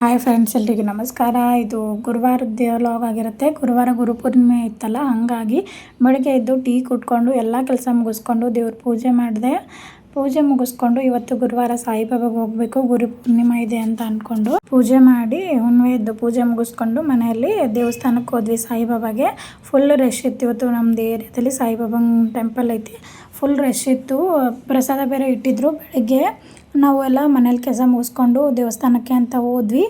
Hi friends ಎಲ್ರಿಗೂ ನಮಸ್ಕಾರ. ಇದು ಗುರುವಾರದ ಲಾಗ್ ಆಗಿರುತ್ತೆ. ಗುರುವಾರ ಗುರುಪೂರ್ಣಿಮೆ ಇತ್ತಲ್ಲ, ಹಾಗಾಗಿ ಬೆಳಗ್ಗೆ ಎದ್ದು ಟೀ ಕುಟ್ಕೊಂಡು ಎಲ್ಲ ಕೆಲಸ ಮುಗಿಸ್ಕೊಂಡು ದೇವ್ರ ಪೂಜೆ ಮಾಡಿದೆ. ಪೂಜೆ ಮುಗಿಸ್ಕೊಂಡು ಇವತ್ತು ಗುರುವಾರ ಸಾಯಿಬಾಬಾಗೆ ಹೋಗಬೇಕು. ಗುರು ಪೂರ್ಣಿಮೆ ಇದೆ ಅಂತ ಅಂದ್ಕೊಂಡು ಪೂಜೆ ಮಾಡಿ ಹುಣ್ಣಿಮೆ ಎದ್ದು ಪೂಜೆ ಮುಗಿಸ್ಕೊಂಡು ಮನೆಯಲ್ಲಿ ದೇವಸ್ಥಾನಕ್ಕೆ ಹೋದ್ವಿ ಸಾಯಿಬಾಬಾಗೆ. ಫುಲ್ ರಶ್ ಇತ್ತು. ಇವತ್ತು ನಮ್ಮದು ಏರಿಯಾದಲ್ಲಿ ಸಾಯಿಬಾಬಾ ಟೆಂಪಲ್ ಐತಿ. ಫುಲ್ ರಶ್ ಇತ್ತು. ಪ್ರಸಾದ ಬೇರೆ ಇಟ್ಟಿದ್ರು ಬೆಳಗ್ಗೆ. ನಾವು ಎಲ್ಲ ಮನೇಲಿ ಕೆಲಸ ಮುಗಿಸ್ಕೊಂಡು ದೇವಸ್ಥಾನಕ್ಕೆ ಅಂತ ಹೋದ್ವಿ.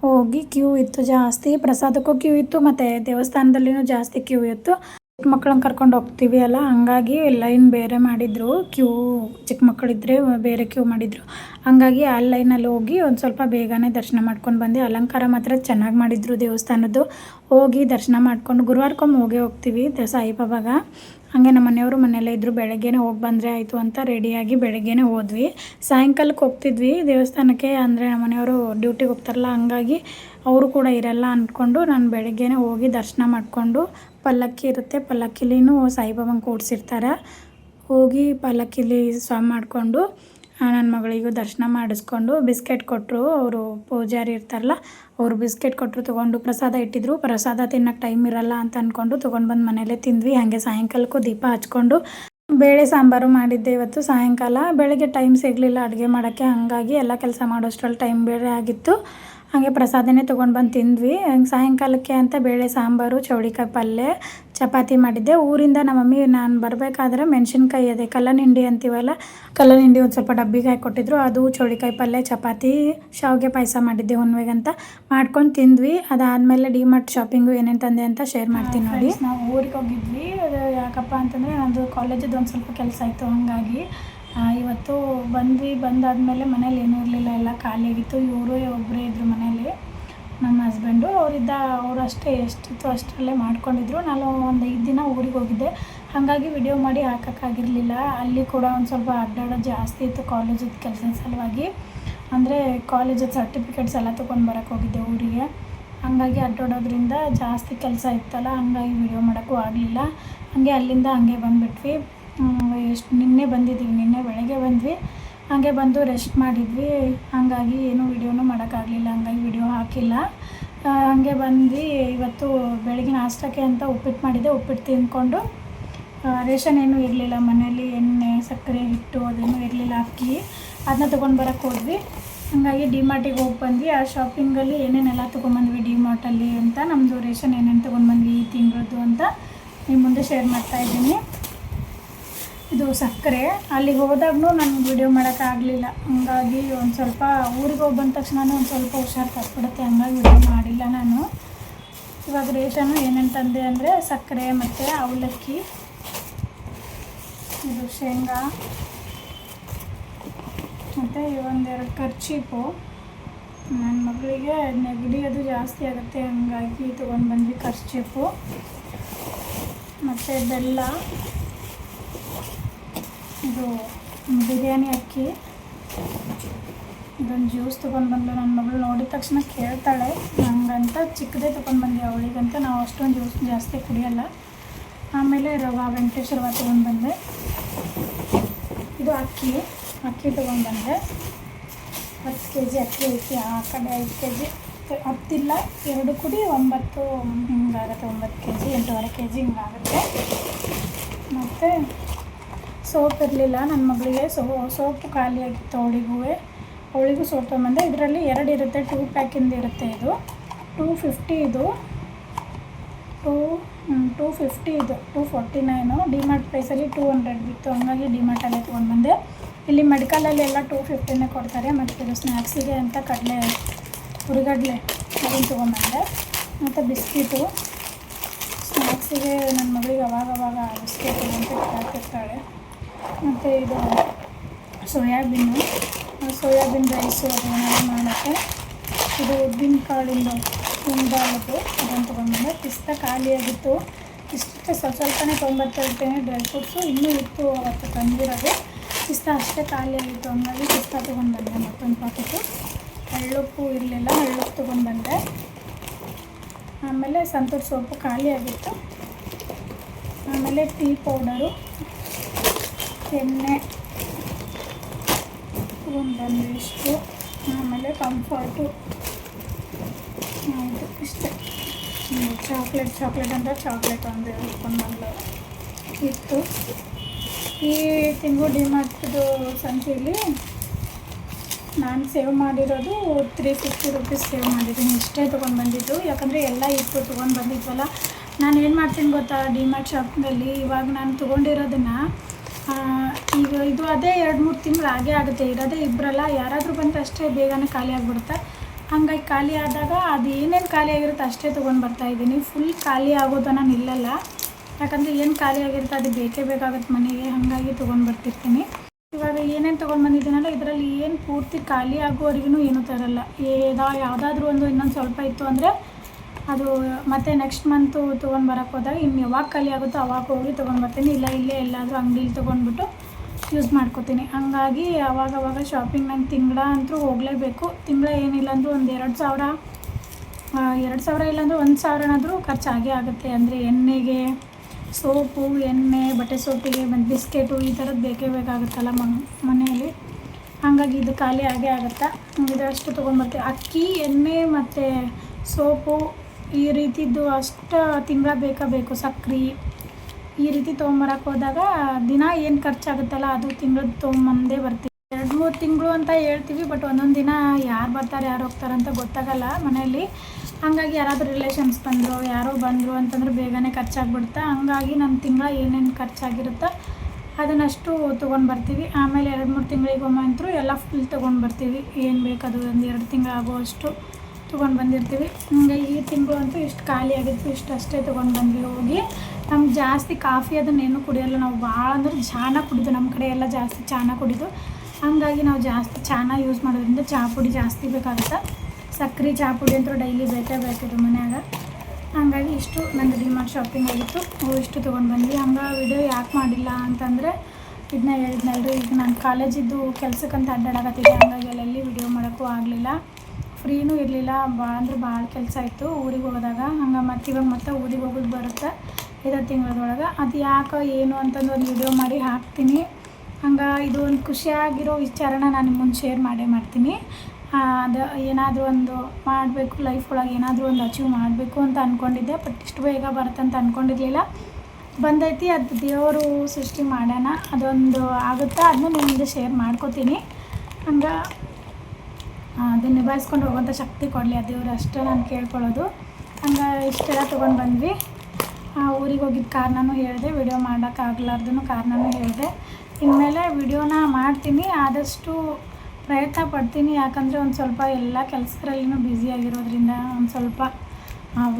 ಹೋಗಿ ಕ್ಯೂ ಇತ್ತು ಜಾಸ್ತಿ, ಪ್ರಸಾದಕ್ಕೂ ಕ್ಯೂ ಇತ್ತು, ಮತ್ತು ದೇವಸ್ಥಾನದಲ್ಲಿನೂ ಜಾಸ್ತಿ ಕ್ಯೂ ಇತ್ತು. ಚಿಕ್ಕ ಮಕ್ಕಳನ್ನ ಕರ್ಕೊಂಡು ಹೋಗ್ತೀವಿ ಅಲ್ಲ, ಹಂಗಾಗಿ ಲೈನ್ ಬೇರೆ ಮಾಡಿದರು, ಕ್ಯೂ ಚಿಕ್ಕ ಮಕ್ಕಳಿದ್ರೆ ಬೇರೆ ಕ್ಯೂ ಮಾಡಿದರು. ಹಂಗಾಗಿ ಆ ಲೈನಲ್ಲಿ ಹೋಗಿ ಒಂದು ಸ್ವಲ್ಪ ಬೇಗನೆ ದರ್ಶನ ಮಾಡ್ಕೊಂಡು ಬಂದೆ. ಅಲಂಕಾರ ಮಾತ್ರ ಚೆನ್ನಾಗಿ ಮಾಡಿದ್ರು ದೇವಸ್ಥಾನದ್ದು. ಹೋಗಿ ದರ್ಶನ ಮಾಡ್ಕೊಂಡು ಗುರುವಾರಕ್ಕೊಮ್ಮೆ ಹೋಗೇ ಹೋಗ್ತೀವಿ ದ ಸಾಯಿಬಾಬಾಗ. ಹಾಗೆ ನಮ್ಮ ಮನೆಯವರು ಮನೆಯಲ್ಲೇ ಇದ್ದರು ಬೆಳಗ್ಗೆನೇ ಹೋಗಿ ಬಂದರೆ ಆಯಿತು ಅಂತ ರೆಡಿಯಾಗಿ ಬೆಳಗ್ಗೆನೇ ಹೋದ್ವಿ. ಸಾಯಂಕಾಲಕ್ಕೆ ಹೋಗ್ತಿದ್ವಿ. ದೇವಸ್ಥಾನಕ್ಕೆ ಅಂದರೆ ನಮ್ಮ ಮನೆಯವರು ಡ್ಯೂಟಿಗೆ ಹೋಗ್ತಾರಲ್ಲ, ಹಂಗಾಗಿ ಅವರು ಕೂಡ ಇರಲ್ಲ ಅಂದ್ಕೊಂಡು ನಾನು ಬೆಳಗ್ಗೆನೇ ಹೋಗಿ ದರ್ಶನ ಮಾಡಿಕೊಂಡು ಪಲ್ಲಕ್ಕಿ ಇರುತ್ತೆ, ಪಲ್ಲಕ್ಕಿಲಿನೂ ಸಾಯಿಬಾಬಂಗೆ ಕೂಡಿಸಿರ್ತಾರೆ. ಹೋಗಿ ಪಲ್ಲಕ್ಕಿಲಿ ಸ್ವಾಮಿ ಮಾಡಿಕೊಂಡು ನನ್ನ ಮಗಳಿಗೂ ದರ್ಶನ ಮಾಡಿಸ್ಕೊಂಡು ಬಿಸ್ಕೆಟ್ ಕೊಟ್ಟರು ಅವರು ಪೂಜಾರಿ ಇರ್ತಾರಲ್ಲ, ಅವರು ಬಿಸ್ಕೆಟ್ ಕೊಟ್ಟರು ತೊಗೊಂಡು ಪ್ರಸಾದ ಇಟ್ಟಿದ್ರು. ಪ್ರಸಾದ ತಿನ್ನೋಕ್ಕೆ ಟೈಮ್ ಇರಲ್ಲ ಅಂತ ಅಂದ್ಕೊಂಡು ತೊಗೊಂಡು ಬಂದು ಮನೆಯಲ್ಲೇ ತಿಂದ್ವಿ. ಹಾಗೆ ಸಾಯಂಕಾಲಕ್ಕೂ ದೀಪ ಹಚ್ಕೊಂಡು ಬೇಳೆ ಸಾಂಬಾರು ಮಾಡಿದ್ದೆ ಇವತ್ತು ಸಾಯಂಕಾಲ. ಬೆಳಗ್ಗೆ ಟೈಮ್ ಸಿಗಲಿಲ್ಲ, ಅಡುಗೆ ಮಾಡೋಕ್ಕೆ. ಹಾಗಾಗಿ ಎಲ್ಲ ಕೆಲಸ ಮಾಡೋಷ್ಟರಲ್ಲಿ ಟೈಮ್ ಬೇರೆ ಆಗಿತ್ತು. ಹಾಗೆ ಪ್ರಸಾದನೇ ತೊಗೊಂಡು ಬಂದು ತಿಂದ್ವಿ. ಹಂಗೆ ಸಾಯಂಕಾಲಕ್ಕೆ ಅಂತ ಬೇಳೆ ಸಾಂಬಾರು ಚೌಳಿಕಾಯಿ ಪಲ್ಯ ಚಪಾತಿ ಮಾಡಿದ್ದೆ. ಊರಿಂದ ನಮ್ಮ ಮಮ್ಮಿ ನಾನು ಬರಬೇಕಾದ್ರೆ ಮೆಣಸಿನ್ಕಾಯಿ ಅದೇ ಕಲ್ಲನಿಂಡಿ ಅಂತೀವಲ್ಲ ಕಲ್ಲನಿಂಡಿ ಒಂದು ಸ್ವಲ್ಪ ಡಬ್ಬಿಗೆ ಹಾಕಿ ಕೊಟ್ಟಿದ್ರು. ಅದು ಚೌಳಿಕಾಯಿ ಪಲ್ಯ ಚಪಾತಿ ಶಾವಿಗೆ ಪಾಯಸ ಮಾಡಿದ್ದೆ ಹುಣ್ವೆಗಂತ ಮಾಡ್ಕೊಂಡು ತಿಂದ್ವಿ. ಅದಾದಮೇಲೆ ಡಿ ಮಾರ್ಟ್ ಶಾಪಿಂಗು ಏನೇನು ತಂದೆ ಅಂತ ಶೇರ್ ಮಾಡ್ತೀನಿ ನೋಡಿ. ನಾವು ಊರಿಗೆ ಹೋಗಿದ್ವಿ. ಅದು ಯಾಕಪ್ಪ ಅಂತಂದರೆ ನಮ್ಮದು ಕಾಲೇಜದ್ದು ಒಂದು ಸ್ವಲ್ಪ ಕೆಲಸ ಆಯಿತು ಹಾಗಾಗಿ. ಇವತ್ತು ಬಂದ್ವಿ, ಬಂದಾದಮೇಲೆ ಮನೇಲಿ ಏನೂ ಇರಲಿಲ್ಲ, ಎಲ್ಲ ಖಾಲಿಯಾಗಿತ್ತು. ಇವರು ಒಬ್ಬರೇ ಇದ್ದರು ಮನೇಲಿ. ನಮ್ಮ ಹಸ್ಬೆಂಡು, ಅವರಿದ್ದ, ಅವರು ಅಷ್ಟೇ, ಎಷ್ಟಿತ್ತು ಅಷ್ಟರಲ್ಲೇ ಮಾಡ್ಕೊಂಡಿದ್ರು. ನಾನು ಒಂದು ಐದು ದಿನ ಊರಿಗೆ ಹೋಗಿದ್ದೆ. ಹಾಗಾಗಿ ವಿಡಿಯೋ ಮಾಡಿ ಹಾಕೋಕ್ಕಾಗಿರಲಿಲ್ಲ. ಅಲ್ಲಿ ಕೂಡ ಒಂದು ಸ್ವಲ್ಪ ಅಡ್ಡಾಡೋ ಜಾಸ್ತಿ ಇತ್ತು ಕಾಲೇಜದ ಕೆಲಸದ ಸಲುವಾಗಿ. ಅಂದರೆ ಕಾಲೇಜದ ಸರ್ಟಿಫಿಕೇಟ್ಸ್ ಎಲ್ಲ ತೊಗೊಂಡು ಬರೋಕ್ಕೆ ಹೋಗಿದ್ದೆ ಊರಿಗೆ. ಹಾಗಾಗಿ ಅಡ್ಡಾಡೋದ್ರಿಂದ ಜಾಸ್ತಿ ಕೆಲಸ ಇತ್ತಲ್ಲ, ಹಂಗಾಗಿ ವಿಡಿಯೋ ಮಾಡೋಕ್ಕೂ ಆಗಲಿಲ್ಲ. ಹಾಗೆ ಅಲ್ಲಿಂದ ಹಾಗೆ ಬಂದುಬಿಟ್ವಿ. ಎಷ್ಟು ನಿನ್ನೆ ಬಂದಿದ್ದೀವಿ, ನಿನ್ನೆ ಬೆಳಗ್ಗೆ ಬಂದ್ವಿ. ಹಾಗೆ ಬಂದು ರೆಸ್ಟ್ ಮಾಡಿದ್ವಿ. ಹಾಗಾಗಿ ಏನೂ ವಿಡಿಯೋನೂ ಮಾಡೋಕ್ಕಾಗಲಿಲ್ಲ, ಹಂಗಾಗಿ ವಿಡಿಯೋ ಹಾಕಿಲ್ಲ. ಹಾಗೆ ಬಂದು ಇವತ್ತು ಬೆಳಗ್ಗೆ ನಾಷ್ಟಕ್ಕೆ ಅಂತ ಉಪ್ಪಿಟ್ಟು ಮಾಡಿದ್ದೆ, ಉಪ್ಪಿಟ್ಟು ತಿಂದ್ಕೊಂಡು ರೇಷನ್ ಏನೂ ಇರಲಿಲ್ಲ. ಮನೇಲಿ ಎಣ್ಣೆ, ಸಕ್ಕರೆ, ಹಿಟ್ಟು ಅದೇನೂ ಇರಲಿಲ್ಲ ಅಕ್ಕಿ. ಅದನ್ನ ತೊಗೊಂಡು ಬರೋಕ್ಕೆ ಹೋದ್ವಿ. ಹಾಗಾಗಿ ಡಿ ಮಾರ್ಟಿಗೆ ಹೋಗಿ ಬಂದ್ವಿ. ಆ ಶಾಪಿಂಗಲ್ಲಿ ಏನೇನೆಲ್ಲ ತೊಗೊಂಬಂದ್ವಿ, ಡಿ ಮಾರ್ಟಲ್ಲಿ ಅಂತ. ನಮ್ಮದು ರೇಷನ್ ಏನೇನು ತೊಗೊಂಡ್ಬಂದ್ವಿ ಈ ತಿಂಗಳದ್ದು ಅಂತ ನಿಮ್ಮ ಮುಂದೆ ಶೇರ್ ಮಾಡ್ತಾಯಿದ್ದೀನಿ ಇದು ಸಕ್ಕರೆ. ಅಲ್ಲಿಗೆ ಹೋದಾಗೂ ನನಗೆ ವಿಡಿಯೋ ಮಾಡೋಕ್ಕಾಗಲಿಲ್ಲ. ಹಂಗಾಗಿ ಒಂದು ಸ್ವಲ್ಪ ಊರಿಗೆ ಹೋಗಿ ಬಂದ ತಕ್ಷಣ ಒಂದು ಸ್ವಲ್ಪ ಹುಷಾರು ತಪ್ಪಿಬಿಡುತ್ತೆ ಹಂಗಾಗಿ ವಿಡಿಯೋ ಮಾಡಿಲ್ಲ ನಾನು. ಇವಾಗ ರೇಷನು ಏನೇನು ತಂದೆ ಅಂದರೆ ಸಕ್ಕರೆ ಮತ್ತು ಅವಲಕ್ಕಿ, ಇದು ಶೇಂಗಾ, ಮತ್ತು ಒಂದೆರಡು ಖರ್ಚೀಪು ನನ್ನ ಮಗಳಿಗೆ ನೆಗಡಿ ಅದು ಜಾಸ್ತಿ ಆಗುತ್ತೆ. ಹಂಗಾಗಿ ತೊಗೊಂಡು ಬಂದ್ವಿ ಖರ್ಚೀಪು ಮತ್ತು ಬೆಲ್ಲ. ಇದು ಬಿರಿಯಾನಿ ಅಕ್ಕಿ. ಇದೊಂದು ಜ್ಯೂಸ್ ತೊಗೊಂಡು ಬಂದು ನನ್ನ ಮಗಳು, ನೋಡಿದ ತಕ್ಷಣ ಕೇಳ್ತಾಳೆ ನನಗಂತ ಚಿಕ್ಕದೇ ತೊಗೊಂಡು ಬಂದೆ ಅವಳಿಗಂತ? ನಾವು ಅಷ್ಟೊಂದು ಜ್ಯೂಸ್ ಜಾಸ್ತಿ ಕುಡಿಯೋಲ್ಲ. ಆಮೇಲೆ ರವಾ ವೆಂಕಟೇಶ್ವರ ತೊಗೊಂಡು ಬಂದೆ. ಇದು ಅಕ್ಕಿ ಅಕ್ಕಿ ತೊಗೊಂಡು ಬಂದೆ. ಹತ್ತು ಕೆ ಜಿ ಅಕ್ಕಿ ಐತಿ, ಆ ಕಡೆ ಐದು ಕೆ ಜಿ ಹತ್ತಿಲ್ಲ, ಎರಡು ಕುಡಿ, ಒಂಬತ್ತು ಹಿಂಗಾಗುತ್ತೆ ಒಂಬತ್ತು ಕೆ ಜಿ ಎಂಟೂವರೆ ಕೆ ಜಿ ಹಿಂಗಾಗುತ್ತೆ ಮತ್ತು ಸೋಪ್ ಇರಲಿಲ್ಲ. ನನ್ನ ಮಗಳಿಗೆ ಸೋ ಸೋಪು ಖಾಲಿಯಾಗಿತ್ತು ಅವಳಿಗೂ ಅವಳಿಗೂ ಸೋಪ್ ತೊಗೊಂಬಂದೆ. ಇದರಲ್ಲಿ ಎರಡು ಇರುತ್ತೆ. ಟೂ ಪ್ಯಾಕಿಂದ ಇರುತ್ತೆ ಇದು. ಟೂ ಫಿಫ್ಟಿ ಇದು. ಟೂ ಟೂ ಫಿಫ್ಟಿ ಇದು. Two forty nine. ಡಿಮಾರ್ಟ್ ಪ್ರೈಸಲ್ಲಿ ಟೂ ಹಂಡ್ರೆಡ್ ಬಿತ್ತು. ಹಂಗಾಗಿ ಡಿಮಾರ್ಟಲ್ಲೇ ತೊಗೊಂಡ್ಬಂದೆ ಇಲ್ಲಿ ಮೆಡಿಕಲಲ್ಲಿ ಎಲ್ಲ ಟೂ ಫಿಫ್ಟಿನೇ ಕೊಡ್ತಾರೆ. ಮತ್ತು ಇದು ಸ್ನ್ಯಾಕ್ಸಿಗೆ ಅಂತ ಕಡಲೆ, ಹುರಿಗಡಲೆ ಅದನ್ನು ತೊಗೊಂಬಂದೆ. ಮತ್ತು ಬಿಸ್ಕಿಟು. ಸ್ನ್ಯಾಕ್ಸಿಗೆ ನನ್ನ ಮಗಳಿಗೆ ಅವಾಗವಾಗ ಅವಾಗ ಬಿಸ್ಕೆಟ್ ಅಂತ ಕೇಳ್ತಿರ್ತಾಳೆ. ಮತ್ತು ಇದು ಸೋಯಾಬೀನು ಸೋಯಾಬೀನ್ ರೈಸು ಅದನ್ನೆಲ್ಲ ಮಾಡೋಕ್ಕೆ. ಇದು ಉದ್ದಿನ ಕಾಳಿಂದು ಹಿಂಗಾಳದು ಅದನ್ನು ತೊಗೊಂಡ್ಬಂದೆ ಪಿಸ್ತಾ ಖಾಲಿಯಾಗಿತ್ತು ಇಷ್ಟು ಸ್ವಲ್ಪ ಸ್ವಲ್ಪನೇ ತೊಗೊಂಬರ್ತಿರ್ತೇನೆ ಡ್ರೈ ಫ್ರೂಟ್ಸು ಇನ್ನೂ ಇತ್ತು ಅವತ್ತು ತಂದಿರೋದು. ಪಿಸ್ತಾ ಅಷ್ಟೇ ಖಾಲಿಯಾಗಿತ್ತು ಹಂಗಾಗಿ ಪಿಸ್ತಾ ತೊಗೊಂಡ್ಬಂದೆ ಮತ್ತೊಂದು ಪಾಕೆಟು ಹಳ್ಳುಪ್ಪು ಇರಲಿಲ್ಲ, ಹಳ್ಳುಪ್ಪು ತೊಗೊಂಡ್ಬಂದೆ. ಆಮೇಲೆ ಸಂತೂರ್ ಸೋಪು ಖಾಲಿಯಾಗಿತ್ತು ಆಮೇಲೆ ಟೀ ಪೌಡರು ಎಣ್ಣೆ ಒಂದೊಂದು ಇಷ್ಟು, ಆಮೇಲೆ ಕಂಫರ್ಟು ಇಷ್ಟೇ. ಚಾಕ್ಲೇಟ್ ಚಾಕ್ಲೇಟ್ ಅಂದರೆ ಚಾಕ್ಲೇಟ್ ಒಂದು ಹಿಡ್ಕೊಂಡು ಬಂದು ಇತ್ತು ಈ ತಿಂಗಳು ಡಿಮಾರ್ಟ್ದು ಸಂತೆಯಲ್ಲಿ ನಾನು ಸೇವ್ ಮಾಡಿರೋದು ತ್ರೀ ಫಿಫ್ಟಿ ರುಪೀಸ್ ಸೇವ್ ಮಾಡಿದ್ದೀನಿ. ಇಷ್ಟೇ ತೊಗೊಂಡು ಬಂದಿದ್ದು. ಯಾಕಂದರೆ ಎಲ್ಲ ಇತ್ತು ತೊಗೊಂಡು ಬಂದಿದ್ವಲ್ಲ. ನಾನು ಏನು ಮಾಡ್ತೀನಿ ಗೊತ್ತಾ? ಡಿಮಾರ್ಟ್ ಶಾಪ್ನಲ್ಲಿ ಇವಾಗ ನಾನು ತೊಗೊಂಡಿರೋದನ್ನು ಈಗ ಇದು ಅದೇ ಎರಡು ಮೂರು ತಿಂಗಳು ಹಾಗೆ ಆಗುತ್ತೆ. ಇರೋದೇ ಇಬ್ಬರಲ್ಲ ಯಾರಾದರೂ ಬಂದರೆ ಅಷ್ಟೇ ಬೇಗನೆ ಖಾಲಿ ಆಗಿಬಿಡುತ್ತೆ. ಹಂಗಾಗಿ ಖಾಲಿ ಆದಾಗ ಅದು ಏನೇನು ಖಾಲಿ ಆಗಿರುತ್ತೆ ಅಷ್ಟೇ ತೊಗೊಂಡು ಬರ್ತಾ ಇದ್ದೀನಿ. ಫುಲ್ ಖಾಲಿ ಆಗೋದನ್ನು ನಿಲ್ಲಲ್ಲ. ಯಾಕಂದರೆ ಏನು ಖಾಲಿ ಆಗಿರುತ್ತೆ ಅದು ಬೇಕೇ ಬೇಕಾಗುತ್ತೆ ಮನೆಗೆ. ಹಾಗಾಗಿ ತೊಗೊಂಡು ಬರ್ತಿರ್ತೀನಿ. ಇವಾಗ ಏನೇನು ತೊಗೊಂಡು ಬಂದಿದ್ದೀನಲ್ಲ, ಇದರಲ್ಲಿ ಏನು ಪೂರ್ತಿ ಖಾಲಿ ಆಗೋವರೆಗೂ ಏನೂ ತರಲ್ಲ. ಏದ ಯಾವುದಾದ್ರೂ ಒಂದು ಇನ್ನೊಂದು ಸ್ವಲ್ಪ ಇತ್ತು ಅಂದರೆ ಅದು ಮತ್ತೆ ನೆಕ್ಸ್ಟ್ ಮಂತು ತೊಗೊಂಡು ಬರೋಕ್ಕೆ ಹೋದಾಗ ಇನ್ನು ಯಾವಾಗ ಖಾಲಿ ಆಗುತ್ತೋ ಅವಾಗ ಹೋಗಿ ತೊಗೊಂಡು ಬರ್ತೀನಿ. ಇಲ್ಲ ಇಲ್ಲೇ ಎಲ್ಲಾದರೂ ಅಂಗಡಿಲಿ ತೊಗೊಂಡ್ಬಿಟ್ಟು ಯೂಸ್ ಮಾಡ್ಕೋತೀನಿ. ಹಂಗಾಗಿ ಅವಾಗ ಅವಾಗ ಶಾಪಿಂಗ್ ನಂಗೆ ತಿಂಗಳ ಅಂತೂ ಹೋಗಲೇಬೇಕು. ತಿಂಗಳ ಏನಿಲ್ಲ ಅಂದರೂ ಒಂದು ಎರಡು ಸಾವಿರ ಎರಡು ಸಾವಿರ ಇಲ್ಲಾಂದ್ರೆ ಒಂದು ಸಾವಿರನಾದರೂ ಖರ್ಚಾಗೇ ಆಗುತ್ತೆ. ಅಂದರೆ ಎಣ್ಣೆಗೆ, ಸೋಪು, ಎಣ್ಣೆ, ಬಟ್ಟೆ ಸೋಪಿಗೆ, ಮತ್ತು ಬಿಸ್ಕೆಟು ಈ ಥರದ್ದು ಬೇಕೇ ಬೇಕಾಗುತ್ತಲ್ಲ ಮನೆಯಲ್ಲಿ. ಹಾಗಾಗಿ ಇದು ಖಾಲಿ ಆಗೇ ಆಗುತ್ತೆ? ಅಷ್ಟು ತೊಗೊಂಡ್ಬರ್ತೀವಿ ಅಕ್ಕಿ, ಎಣ್ಣೆ ಮತ್ತು ಸೋಪು ಈ ರೀತಿದ್ದು ಅಷ್ಟು ತಿಂಗಳ ಬೇಕಾ ಬೇಕು ಸಕ್ರೆ. ಈ ರೀತಿ ತೊಗೊಂಬರಕ್ಕೆ ಹೋದಾಗ ದಿನ ಏನು ಖರ್ಚಾಗುತ್ತಲ್ಲ ಅದು ತಿಂಗಳು ತೊಗೊಂಬಂದೇ ಬರ್ತೀವಿ. ಎರಡು ಮೂರು ತಿಂಗಳು ಅಂತ ಹೇಳ್ತೀವಿ, ಬಟ್ ಒಂದೊಂದು ದಿನ ಯಾರು ಬರ್ತಾರೆ, ಯಾರು ಹೋಗ್ತಾರೆ ಅಂತ ಗೊತ್ತಾಗಲ್ಲ ಮನೆಯಲ್ಲಿ. ಹಂಗಾಗಿ ಯಾರಾದರೂ ರಿಲೇಷನ್ಸ್ ಬಂದರು, ಯಾರೋ ಬಂದರು ಅಂತಂದ್ರೆ ಬೇಗನೆ ಖರ್ಚಾಗ್ಬಿಡುತ್ತೆ ಹಂಗಾಗಿ ನಮ್ಮ ತಿಂಗಳ ಏನೇನು ಖರ್ಚಾಗಿರುತ್ತೋ ಅದನ್ನಷ್ಟು ತೊಗೊಂಡು ಬರ್ತೀವಿ. ಆಮೇಲೆ ಎರಡು ಮೂರು ತಿಂಗಳಿಗೊಮ್ಮೆ ಅಂತೂ ಎಲ್ಲ ಫುಲ್ ತೊಗೊಂಡು ಬರ್ತೀವಿ. ಏನು ಬೇಕದು ಒಂದು ಎರಡು ತಿಂಗಳಾಗುವಷ್ಟು. ತೊಗೊಂಡು ಬಂದಿರ್ತೀವಿ. ಹಿಂಗೆ ಈ ತಿಂಗಳು ಅಂತೂ ಇಷ್ಟು ಖಾಲಿ ಆಗಿತ್ತು. ಇಷ್ಟು ಅಷ್ಟೇ ತೊಗೊಂಡು ಬಂದ್ವಿ ಹೋಗಿ. ನಮ್ಗೆ ಜಾಸ್ತಿ ಕಾಫಿ ಅದನ್ನೇನು ಕುಡಿಯೋಲ್ಲ. ನಾವು ಭಾಳ ಅಂದ್ರೆ ಚಾನ ಕುಡಿದು ನಮ್ಮ ಕಡೆ ಎಲ್ಲ ಜಾಸ್ತಿ ಚಾನ ಕುಡಿದು. ಹಂಗಾಗಿ ನಾವು ಜಾಸ್ತಿ ಚಾನ ಯೂಸ್ ಮಾಡೋದ್ರಿಂದ ಚಹಾ ಪುಡಿ ಜಾಸ್ತಿ ಬೇಕಾಗುತ್ತೆ. ಸಕ್ಕರೆ ಚಹಾ ಪುಡಿ ಅಂತೂ ಡೈಲಿ ಬೇಕೇ ಬೇಕಿದ್ರು ಮನ್ಯಾಗ. ಹಂಗಾಗಿ ಇಷ್ಟು ನಂದು ಡಿಮಾರ್ಟ್ ಶಾಪಿಂಗ್ ಆಗಿತ್ತು. ಇಷ್ಟು ತೊಗೊಂಡು ಬಂದ್ವಿ. ಹಂಗೆ ವಿಡಿಯೋ ಯಾಕೆ ಮಾಡಿಲ್ಲ ಅಂತಂದರೆ ಇದನ್ನ ಹೇಳಿದ್ನಲ್ರಿ. ಈಗ ನಾನು ಕಾಲೇಜಿದ್ದು ಕೆಲಸಕ್ಕಂತ ಅಡ್ಡಾಡಕತ್ತಿದ್ದೆ. ಹಂಗಾಗಿ ಅಲ್ಲೆಲ್ಲಿ ವಿಡಿಯೋ ಮಾಡೋಕ್ಕೂ ಆಗಲಿಲ್ಲ. ಫ್ರೀನೂ ಇರಲಿಲ್ಲ. ಭಾಳ ಅಂದ್ರೆ ಭಾಳ ಕೆಲಸ ಇತ್ತು ಊರಿಗೆ ಹೋದಾಗ. ಹಂಗೆ ಮತ್ತೆ ಇವಾಗ ಮತ್ತೆ ಊರಿಗೆ ಹೋಗೋದು ಬರುತ್ತೆ ಇದೇ ತಿಂಗಳದೊಳಗೆ. ಅದು ಯಾಕೆ, ಏನು ಅಂತಂದು ಒಂದು ವಿಡಿಯೋ ಮಾಡಿ ಹಾಕ್ತೀನಿ. ಹಂಗೆ ಇದು ಒಂದು ಖುಷಿಯಾಗಿರೋ ವಿಚಾರನ ನಾನು ಮುಂದೆ ಶೇರ್ ಮಾಡೇ ಮಾಡ್ತೀನಿ. ಅದು ಏನಾದರೂ ಒಂದು ಮಾಡಬೇಕು ಲೈಫ್ ಒಳಗೆ ಏನಾದರೂ ಒಂದು ಅಚೀವ್ ಮಾಡಬೇಕು ಅಂತ ಅಂದ್ಕೊಂಡಿದ್ದೆ ಬಟ್ ಇಷ್ಟು ಬೇಗ ಬರುತ್ತೆ ಅಂತ ಅಂದ್ಕೊಂಡಿರಲಿಲ್ಲ ಬಂದೈತಿ, ಅದು ದೇವರು ಸೃಷ್ಟಿ ಮಾಡೋಣ ಅದೊಂದು ಆಗುತ್ತಾ? ಅದನ್ನ ನಿಮಗೆ ಶೇರ್ ಮಾಡ್ಕೋತೀನಿ. ಹಂಗೆ ಅದನ್ನ ನಿಭಾಯಿಸ್ಕೊಂಡು ಹೋಗುವಂಥ ಶಕ್ತಿ ಕೊಡಲಿ. ಆ ದೇವ್ರು ಅಷ್ಟೇ ನಾನು ಕೇಳ್ಕೊಳ್ಳೋದು. ಹಂಗೆ ಇಷ್ಟೆಲ್ಲ ತೊಗೊಂಡು ಬಂದ್ವಿ. ಊರಿಗೆ ಹೋಗಿದ್ದ ಕಾರಣನೂ ಹೇಳಿದೆ ವಿಡಿಯೋ ಮಾಡೋಕ್ಕಾಗಲಾರ್ದೂ ಕಾರಣನೂ ಹೇಳಿದೆ. ಇನ್ಮೇಲೆ ವಿಡಿಯೋನ ಮಾಡ್ತೀನಿ, ಆದಷ್ಟು ಪ್ರಯತ್ನ ಪಡ್ತೀನಿ. ಯಾಕಂದರೆ ಒಂದು ಸ್ವಲ್ಪ ಎಲ್ಲ ಕೆಲಸದಲ್ಲಿನೂ ಬ್ಯುಸಿಯಾಗಿರೋದ್ರಿಂದ ಒಂದು ಸ್ವಲ್ಪ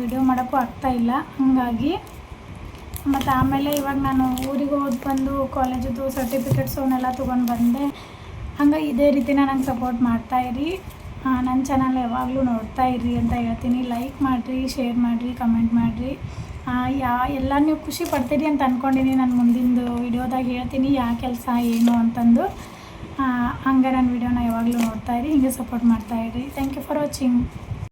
ವಿಡಿಯೋ ಮಾಡೋಕ್ಕೂ ಆಗ್ತಾ ಇಲ್ಲ. ಹಾಗಾಗಿ ಮತ್ತು ಆಮೇಲೆ ಇವಾಗ ನಾನು ಊರಿಗೆ ಹೋಗಿ ಬಂದು ಕಾಲೇಜದ್ದು ಸರ್ಟಿಫಿಕೇಟ್ಸ್ ಅವನ್ನೆಲ್ಲ ತೊಗೊಂಡು ಬಂದೆ. ಹಂಗೆ ಇದೇ ರೀತಿನ ನಂಗೆ ಸಪೋರ್ಟ್ ಮಾಡ್ತಾ ಇರಿ. ನನ್ನ ಚಾನಲ್ ಯಾವಾಗಲೂ ನೋಡ್ತಾ ಇರಿ ಅಂತ ಹೇಳ್ತೀನಿ. ಲೈಕ್ ಮಾಡಿರಿ ಶೇರ್ ಮಾಡಿರಿ ಕಮೆಂಟ್ ಮಾಡಿರಿ. ಯಾ ಎಲ್ಲ ನೀವು ಖುಷಿ ಪಡ್ತೀರಿ ಅಂತ ಅಂದ್ಕೊಂಡಿನಿ ನಾನು ಮುಂದಿಂದು ವಿಡಿಯೋದಾಗ ಹೇಳ್ತೀನಿ ಯಾವ ಕೆಲಸ ಏನು ಅಂತಂದು. ಹಂಗೆ ನನ್ನ ವಿಡಿಯೋನ ಯಾವಾಗಲೂ ನೋಡ್ತಾ ಇರಿ, ಹಿಂಗೆ ಸಪೋರ್ಟ್ ಮಾಡ್ತಾ ಇರಿ. Thank you for watching